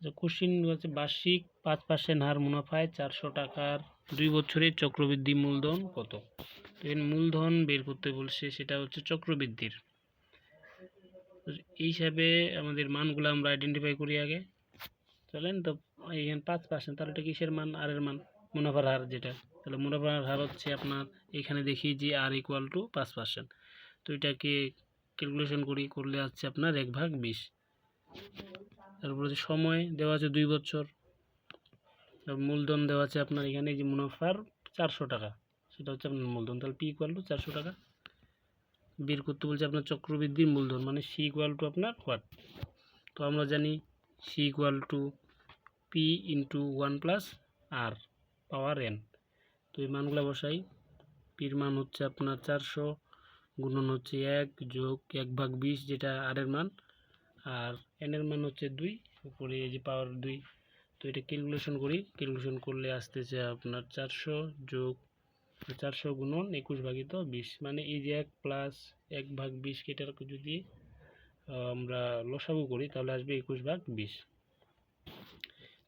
যে কোশ্চিন হচ্ছে বার্ষিক পাঁচ পার্সেন্ট হার মুনাফায় চারশো টাকার দুই বছরের চক্রবৃদ্ধি মূলধন কত? তো এর মূলধন বের করতে বলছে সেটা হচ্ছে চক্রবৃদ্ধির। এই হিসাবে আমাদের মানগুলো আমরা আইডেন্টিফাই করি আগে। চলেন তো, এইখানে পাঁচ পার্সেন্ট তাহলে এটা কিসের মান? আর এর মান, মুনাফার হার যেটা। তাহলে মুনাফার হার হচ্ছে আপনার, এখানে দেখি যে আর ইকুয়াল টু পাঁচ পার্সেন্ট তো এটাকে ক্যালকুলেশন করি, করলে হচ্ছে আপনার এক ভাগ বিশ। তারপরে হচ্ছে সময় দেওয়া আছে দুই বছর। মূলধন দেওয়া আছে আপনার এখানে যে মুনাফার চারশো টাকা। সেটা হচ্ছে আপনার মূলধন। তাহলে পি ইকুয়াল টু চারশো টাকা। বের করতে বলছে আপনার চক্রবৃদ্ধির মূলধন মানে সি ইকুয়াল টু আপনার হোয়াট তো আমরা জানি C equal to P into one plus R power N তো এই মানগুলো বসাই। পির মান হচ্ছে আপনার চারশো, গুণন হচ্ছে এক যোগ এক ভাগ বিশ, যেটা আর এর মান। আর এন এর মান হচ্ছে দুই, উপরে এই যে পাওয়ার দুই। তো এটা ক্যালকুলেশন করি ক্যালকুলেশন করলে আসতেছে আপনার চারশো যোগ চারশো গুণন একুশ ভাগিত বিশ। মানে এই যে এক প্লাস এক ভাগ বিশ কেটার যদি আমরা লসাগু করি, তাহলে আসবে একুশ ভাগ বিশ।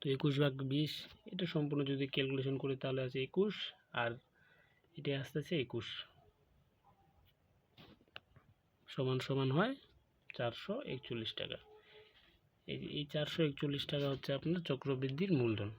তো একুশ ভাগ বিশ, এটা সম্পূর্ণ যদি ক্যালকুলেশন করি, তাহলে আছে একুশ, আর এটা আসতেছে একুশ। সমান সমান হয় চারশো একচল্লিশ টাকা। এই চারশো একচল্লিশ টাকা হচ্ছে আপনার চক্রবৃদ্ধির মূলধন।